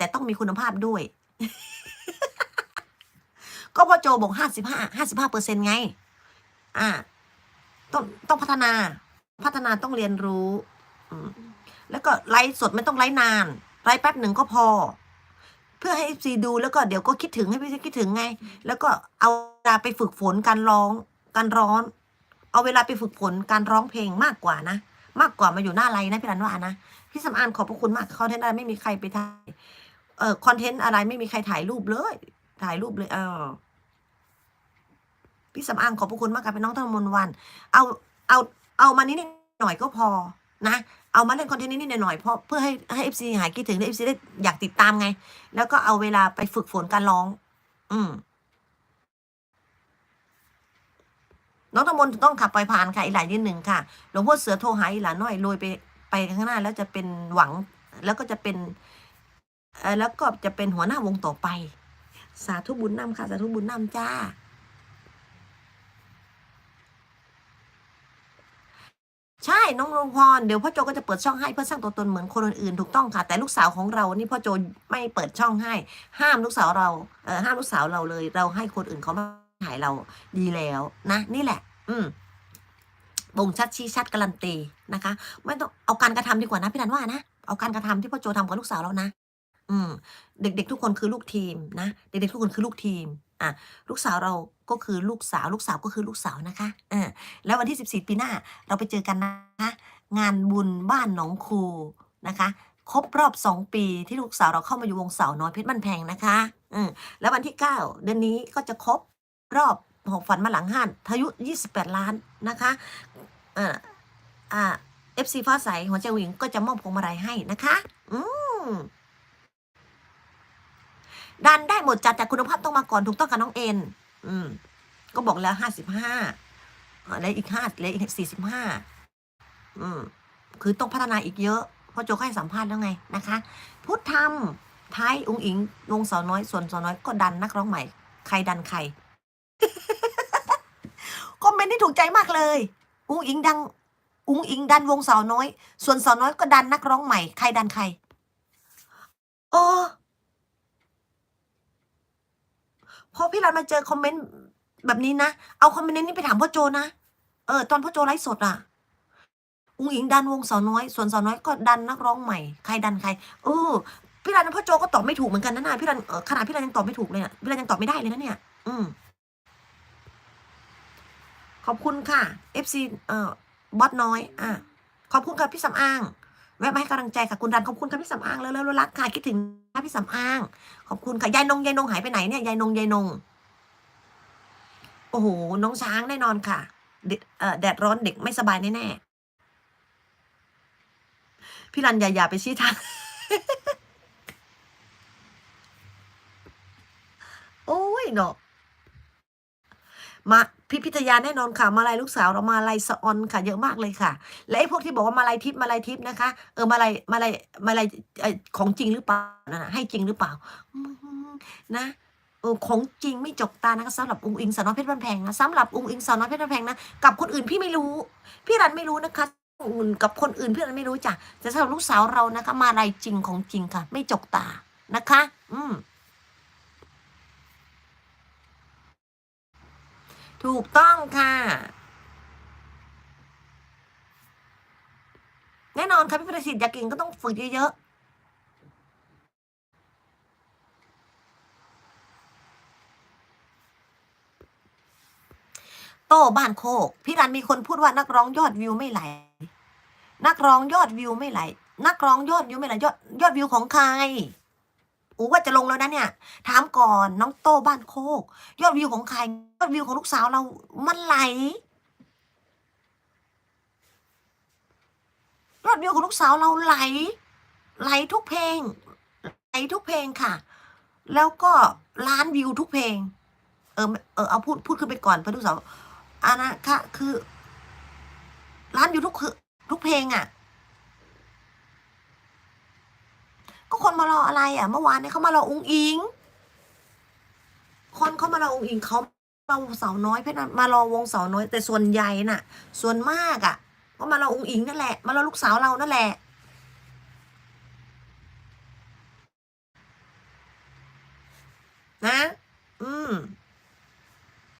แต่ต้องมีคุณภาพด้วย ก็พ่อโจบอกห้าสิบห้าห้าสิบห้าเปอร์เซ็นไง อ่า ต้องต้องพัฒนา พัฒนาต้องเรียนรู้ แล้วก็ไลฟ์สดไม่ต้องไลฟ์นาน ไลฟ์แป๊บหนึ่งก็พอ เพื่อให้เอฟซีดูแล้วก็เดี๋ยวก็คิดถึงให้พี่คิดถึงไง แล้วก็เอาเวลาไปฝึกฝนการร้อง การร้องเอาเวลาไปฝึกฝนการร้องเพลงมากกว่านะมากกว่ามาอยู่หน้าไลน์นะพี่รันว่านะพี่สำอางขอบพระคุณมากคอนเทนต์อะไม่มีใครไปถ่าย เอ่อคอนเทนต์อะไรไม่มีใครถ่ายรูปเลย ถ่ายรูปเลย เออพี่สำอางขอบพระคุณมากค่ะเป็นน้องทั้งมนวัน เอาเอาเอามานิดหน่อยก็พอนะเอามาเล่นคอนเทนต์นิดหน่อยเพราะเพื่อให้ให้เอฟซีหายคิดถึงและเอฟซีได้อยากติดตามไง แล้วก็เอาเวลาไปฝึกฝนการร้อง อืมน้องตะมนต้องขับไปผ่านค่ะอีหลายนิดหนึ่งค่ะหลวงพ่อเสือโทรหาอีหลาน้อยโรยไปไปข้างหน้าแล้วจะเป็นหวัง แล้วก็จะเป็น แล้วก็จะเป็นหัวหน้าวงต่อไป สาธุบุญนำค่ะ สาธุบุญนำจ้า ใช่น้องลงพรเดี๋ยวพ่อโจก็จะเปิดช่องให้เพื่อสร้างตัวตนเหมือนคนอื่นถูกต้องค่ะ แต่ลูกสาวของเรานี่พ่อโจไม่เปิดช่องให้ ห้ามลูกสาวเราเออห้ามลูกสาวเราเลย เราให้คนอื่นเขามาถ่ายเราดีแล้วนะ นี่แหละ อืมบ่งชัดชี้ชัดการันตีนะคะ ไม่ต้องเอาการกระทำดีกว่านะพี่นันว่านะ เอาการกระทำที่พ่อโจทำกับลูกสาวเรานะ อืม เด็กๆ ทุกคนคือลูกทีมนะ เด็กๆ ทุกคนคือลูกทีม อะ ลูกสาวเราก็คือลูกสาว ลูกสาวก็คือลูกสาวนะคะเออแล้ววันที่ 14 ปีหน้าเราไปเจอกันนะคะ งานบุญบ้านหนองคูนะคะ ครบรอบ 2 ปีที่ลูกสาวเราเข้ามาอยู่วงสาวน้อยเพชรบ้านแพงนะคะ อืม แล้ววันที่ 9 เดือนนี้ก็จะครบรอบหกฝันมาหลังห้านทายุ 28 ล้านนะคะเอ่ออ่า FC ฟ้าใสหัวใจหวิงก็จะมอบพวงมาลัยให้นะคะ อืม ดันได้หมดจัดแต่คุณภาพต้องมาก่อนถูกต้องกับน้องเอ็นอืม ก็บอกแล้วห้าสิบห้าแล้วอีกห้าแล้วอีกสี่สิบห้าอืม คือต้องพัฒนาอีกเยอะเพราะโจก็ให้สัมภาษณ์แล้วไงนะคะ พุทธธรรมไทยองค์อิงวงสาวน้อยส่วนสาวน้อยก็ดันนักร้องใหม่ ใครดันใครคอมเมนต์ที่ถูกใจมากเลยอุ้งอิงดัง อุ้งอิงดันวงสาวน้อย ส่วนสาวน้อยก็ดันนักร้องใหม่ ใครดันใคร เออ พอพี่รันมาเจอคอมเมนต์แบบนี้นะ เอาคอมเมนต์นี้ไปถามพ่อโจนะ เออ ตอนพ่อโจไลฟ์สดอะอุ้งอิงดันวงสาวน้อย ส่วนสาวน้อยก็ดันนักร้องใหม่ ใครดันใคร เออ พี่รันพ่อโจก็ตอบไม่ถูกเหมือนกันนะนะพี่รันออขนาดพี่รันยังตอบไม่ถูกเลยอะพี่รันยังตอบไม่ได้เลยนะเนี่ย อืม ขอบคุณค่ะ FC เอ่อบอสน้อย อะ ขอบคุณค่ะพี่สำอาง แวะมาให้กำลังใจค่ะคุณรันขอบคุณค่ะพี่สำอางแล้วแล้วรักค่ะคิดถึงค่ะพี่สำอาง ขอบคุณค่ะยายนงยายนงหายไปไหนเนี่ยยายนงยายนง โอ้โหน้องช้างแน่นอนค่ะแดดร้อนเด็กไม่สบายแน่ๆพี่รันอย่าอย่าไปชี้ทางโอ้ยเนาะ มาพิพิธยาแน่นอนค่ะ มาลายลูกสาวเรามาลายสะออนค่ะ เยอะมากเลยค่ะ และไอ้พวกที่บอกว่ามาลายทิพย์มาลายทิพย์นะคะ เออมาลายมาลายมาลายของจริงหรือเปล่านั่นะให้จริงหรือเปล่า นะเออของจริงไม่จกตานะคะสำหรับองค์อิงสาวน้อยเพชรบ้านแพงนะสำหรับองค์อิงสาวน้อยเพชรบ้านแพงนะกับคนอื่นพี่ไม่รู้ พี่รันไม่รู้นะคะอื่นกับคนอื่นพี่รันไม่รู้จ้ะแต่สำหรับลูกสาวเรานะคะ มาลายจริงของจริงค่ะ ไม่จกตานะคะ อืม ถูกต้องค่ะ แน่นอนค่ะพี่ประสิทธิ์อยากเก่งก็ต้องฝึกเยอะๆ โต้บ้านโคก พี่รันมีคนพูดว่านักร้องยอดวิวไม่ไหล นักร้องยอดวิวไม่ไหล นักร้องยอดวิวไม่ไหลยอดยอดวิวของใคร อูว่าจะลงแล้วนะเนี่ย ถามก่อนน้องโต้บ้านโคก ยอดวิวของใครยอดวิวของลูกสาวเรามันไหลยอดวิวของลูกสาวเราไหล ไหลทุกเพลง ไหลทุกเพลงค่ะ แล้วก็ล้านวิวทุกเพลง เออเออเอาพูดพูดขึ้นไปก่อนเพื่อนลูกสาวอันะคะคือล้านวิวทุกคือทุกเพลงอะ ก็คนมารออะไรอะ เมื่อวานเนี่ยเขามารออุ้งอิง คนเขามารออุ้งอิงเขามาวสาวน้อยเพื่อนมารอวงสาวน้อย แต่ส่วนใหญ่น่ะ ส่วนมากอะ ก็มารออุ้งอิงนั่นแหละมารอลูกสาวเรานั่นแหละนะ อืม